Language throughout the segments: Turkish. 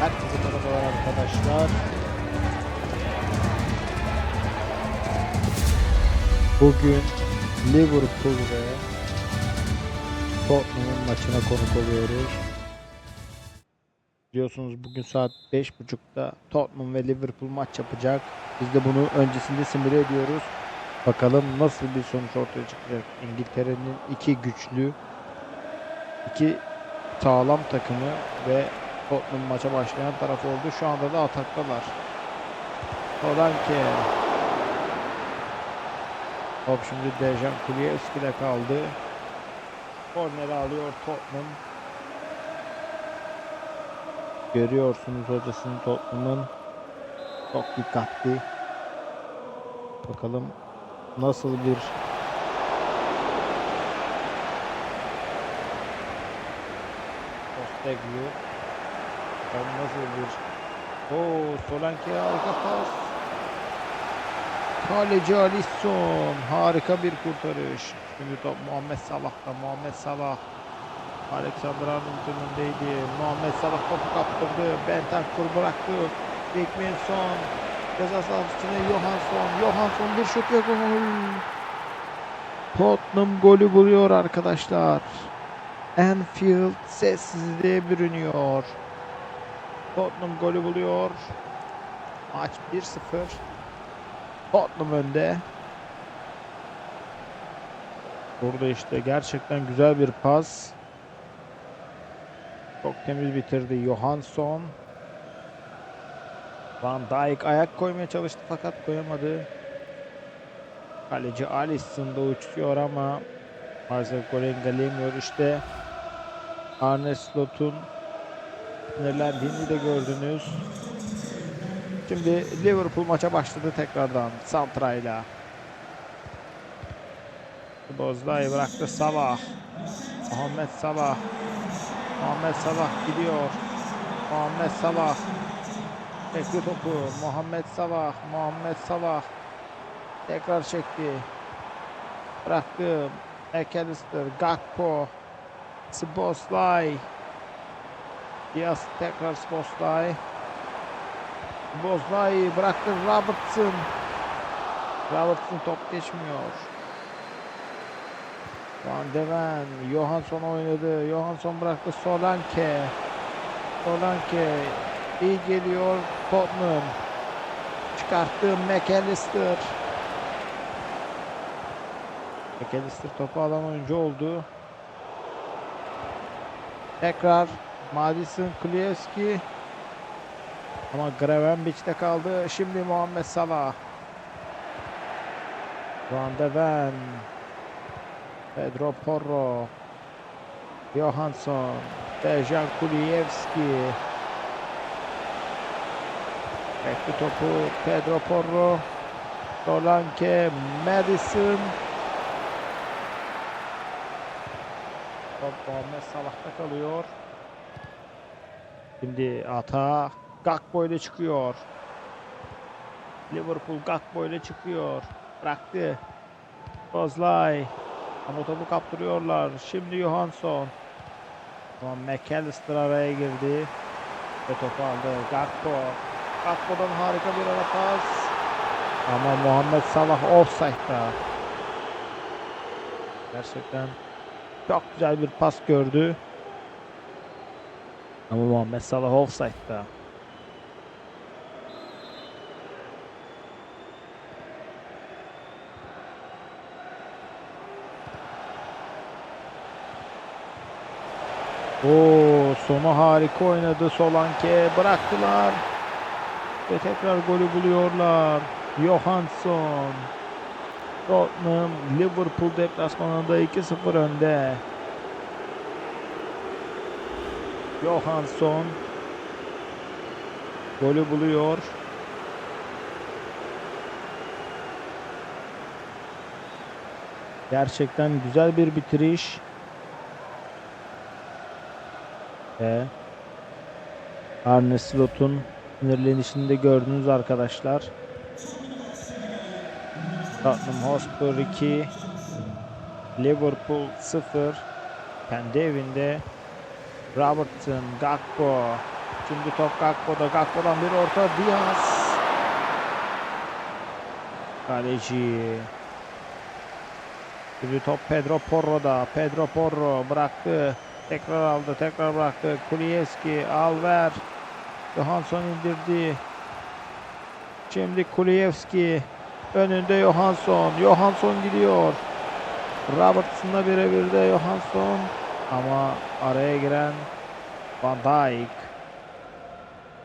Herkese merhabalar arkadaşlar. Bugün Liverpool ve Tottenham'ın maçına konuk oluyoruz. Biliyorsunuz bugün saat 5.30'da Tottenham ve Liverpool maç yapacak. Biz de bunu öncesinde simüle ediyoruz. Bakalım nasıl bir sonuç ortaya çıkacak. İngiltere'nin iki güçlü, iki sağlam takımı ve Tottenham maça başlayan taraf oldu. Şu anda da ataktalar. Solanke. Top şimdi Dejan Kulievski'de kaldı. Korneri alıyor Tottenham. Görüyorsunuz hocasının Tottenham'ın çok dikkatli. Bakalım nasıl bir Posteglio Nasıl bir Oo Solanke harika pas. Kaleci Alisson harika bir kurtarış. Şimdi top Muhammed Salah'ta Muhammed Salah. Alexander Arnold önündeydi. Muhammed Salah topu kaptırdı. Bentancur bıraktı. Dikmenson Ceza sahası içine Johansson. Johansson bir şut gol Tottenham golü buluyor arkadaşlar. Anfield sessizliğe bürünüyor. Tottenham golü buluyor. Maç 1-0. Tottenham önde. Burada işte gerçekten güzel bir pas. Çok temiz bitirdi Johansson. Van Dijk ayak koymaya çalıştı fakat koyamadı. Kaleci Alisson da uçuyor ama maalesef gol engelleyemiyor. İşte Arne Slot'un sinirlendiğini de gördünüz. Şimdi Liverpool maça başladı tekrardan Santra'yla. Bozlay bıraktı Salah. Muhammed Salah. Muhammed Salah gidiyor. Muhammed Salah. Çekti topu. Muhammed Salah. Muhammed Salah. Tekrar çekti. Bıraktı. McAllister. Gakpo. Szoboszlai. Diaz tekrar Szoboszlai. Szoboszlai bıraktı Robertson. Robertson top geçmiyor. Van de Ven. Johansson oynadı. Johansson bıraktı Solanke. Solanke. iyi geliyor Tottenham. Çıkarttı McAllister. McAllister topu alan oyuncu oldu. Tekrar Madison Kulieski ama Gravenbich'te kaldı. Şimdi Muhammed Salah. Van de Ven. Pedro Porro. Johansson. Dejan Kulievski. Bekli topu Pedro Porro. Solanke. Madison. Top Muhammed Salah'ta kalıyor. Şimdi ata Gakpo ile çıkıyor. Liverpool Gakpo ile çıkıyor. Bıraktı. Bozlay. Ama topu kaptırıyorlar. Şimdi Johansson. Ama McAllister araya girdi. Ve topu aldı. Gakpo. Gakpo'dan harika bir ara pas. Ama Muhammed Salah offside'da. Gerçekten çok güzel bir pas gördü. Ama Muhammed Salah offside'da. Oo, sonu harika oynadı Solanke. Bıraktılar. Ve tekrar golü buluyorlar. Johansson. Tottenham Liverpool deplasmanında 2-0 önde. Johansson golü buluyor. Gerçekten güzel bir bitiriş. Ve Arne Slot'un sinirlenişini gördünüz arkadaşlar. Tottenham Hotspur 2 Liverpool 0 kendi evinde Robertson, Gakpo Şimdi top Gakpo'da. Gakpo'dan bir orta Diaz. Kaleci. Şimdi top Pedro Porro'da. Pedro Porro bıraktı. Tekrar aldı. Tekrar bıraktı. Kuliyevski al ver. Johansson indirdi. Şimdi Kuliyevski. Önünde Johansson. Johansson gidiyor. Robertson'la birebir de Johansson. Ama araya giren Van Dijk.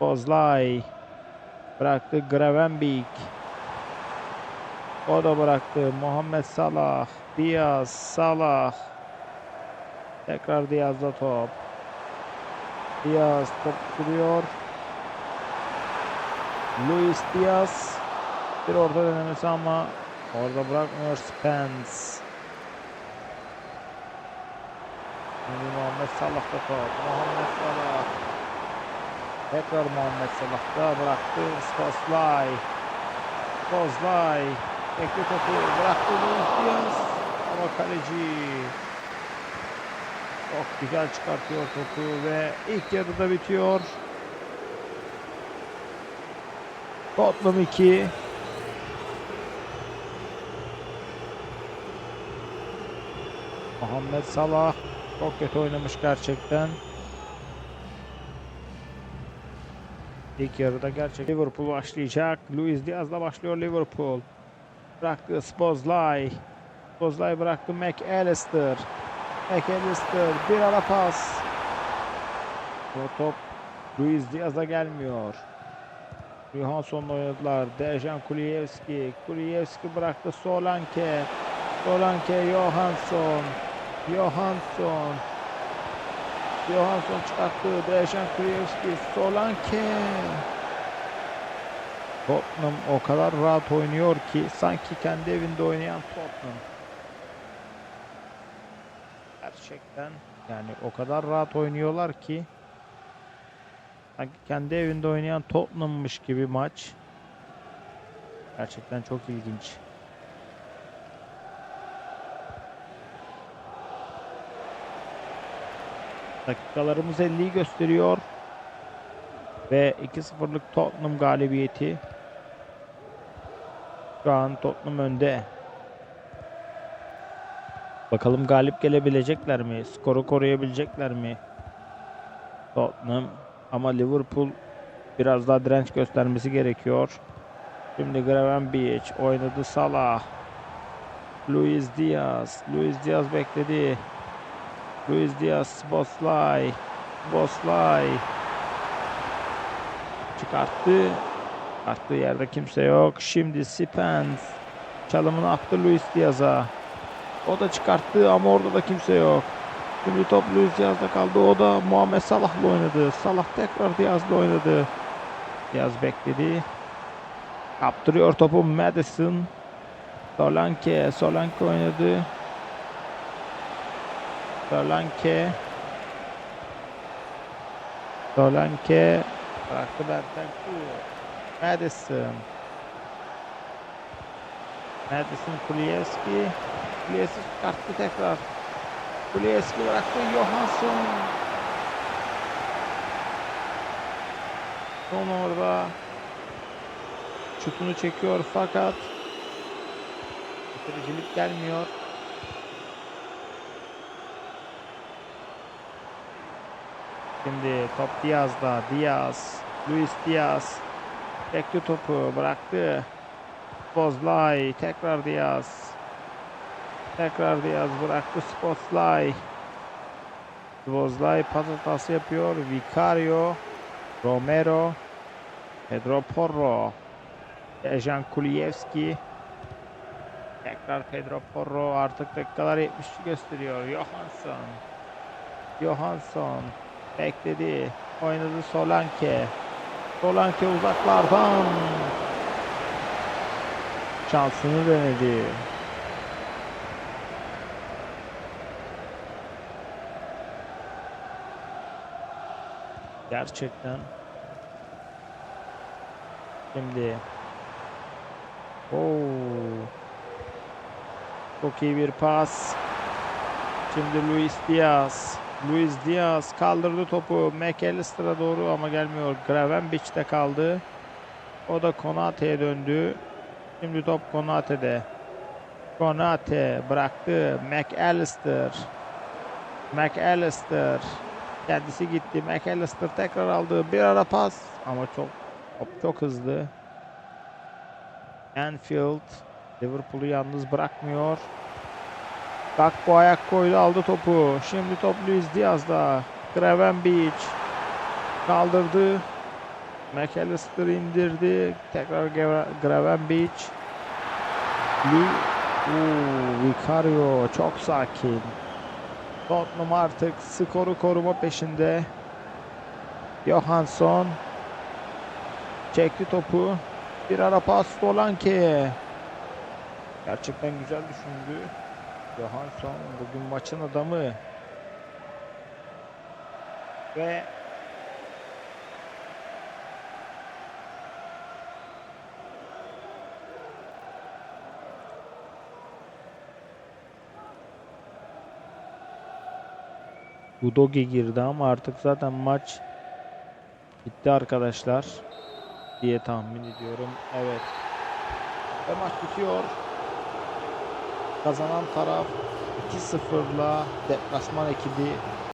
Bozlay. Bıraktı Gravenbeek. O da bıraktı. Muhammed Salah. Diaz. Salah. Tekrar Diaz'da top. Diaz top sürüyor. Luis Diaz. Bir orta denemesi ama orada bırakmıyor Spence. Şimdi Muhammed Salah'ta top. Muhammed Salah. Tekrar Muhammed Salah'ta bıraktı. Sposlay. Sposlay. Bekle topu bıraktı Diaz. Ama kaleci çok güzel çıkartıyor topu ve ilk yarıda bitiyor. Tottenham 2. Muhammed Salah çok kötü oynamış gerçekten. İlk yarıda gerçekten Liverpool başlayacak. Luis Diaz'la başlıyor Liverpool. Bıraktı Spozlay. Spozlay bıraktı McAllister. McAllister bir ara pas. O top Luis Diaz'a gelmiyor. Johansson'la oynadılar. Dejan Kuliyevski. Kuliyevski bıraktı Solanke. Solanke Johansson. Johansson. Johansson çıkarttı. Dejan Kuliyevski. Solanke. Tottenham o kadar rahat oynuyor ki sanki kendi evinde oynayan Tottenham. Gerçekten yani o kadar rahat oynuyorlar ki sanki kendi evinde oynayan Tottenham'mış gibi maç. Gerçekten çok ilginç. Dakikalarımız 50'yi gösteriyor. Ve 2-0'lık Tottenham galibiyeti. Şu an Tottenham önde. Bakalım galip gelebilecekler mi? Skoru koruyabilecekler mi? Tottenham ama Liverpool biraz daha direnç göstermesi gerekiyor. Şimdi Gravenberch oynadı Salah. Luis Diaz. Luis Diaz bekledi. Luis Diaz Boslay. Boslay. Çıkarttı. Çıkarttığı yerde kimse yok. Şimdi Spence. Çalımını attı Luis Diaz'a. O da çıkarttı ama orada da kimse yok. Şimdi top Luis Diaz'da kaldı. O da Muhammed Salah'la oynadı. Salah tekrar Diaz'la oynadı. Diaz bekledi. Kaptırıyor topu Madison. Solanke. Solanke oynadı. Solanke. Solanke. Bıraktı Bentancur. Madison. Madison Kuliyevski. Kuliyevski çıkarttı tekrar. Kuliyevski bıraktı Johansson. Son orada şutunu çekiyor fakat bitiricilik gelmiyor. Şimdi top Diaz'da. Diaz. Luis Diaz. Çekti topu. Bıraktı. Bozlay. Tekrar Diaz. Tekrar Diaz bıraktı. Spotlay. Bozlay pas hatası yapıyor. Vicario. Romero. Pedro Porro. Dejan Kuliyevski. Tekrar Pedro Porro artık dakikalar 70 gösteriyor. Johansson. Johansson. Bekledi. Oynadı Solanke. Solanke uzaklardan. Şansını denedi. Gerçekten. Şimdi. Oo. Çok iyi bir pas. Şimdi Luis Diaz. Luis Diaz kaldırdı topu McAllister'a doğru ama gelmiyor. Gravenbich'te kaldı. O da Konate'ye döndü. Şimdi top Konate'de. Konate bıraktı. McAllister. McAllister. Kendisi gitti. McAllister tekrar aldı. Bir ara pas. Ama çok top çok hızlı. Anfield Liverpool'u yalnız bırakmıyor. Gakpo ayak koydu aldı topu. Şimdi top Luis Diaz'da. Gravenberch kaldırdı. McAllister indirdi. Tekrar Gra- Gravenberch. Lu Oo, Vicario çok sakin. Tottenham artık skoru koruma peşinde. Johansson çekti topu. Bir ara pas Solanke. Gerçekten güzel düşündü. Johansson bugün maçın adamı. Ve Udogi girdi ama artık zaten maç bitti arkadaşlar diye tahmin ediyorum. Evet. Ve maç bitiyor. Kazanan taraf 2-0'la deplasman ekibi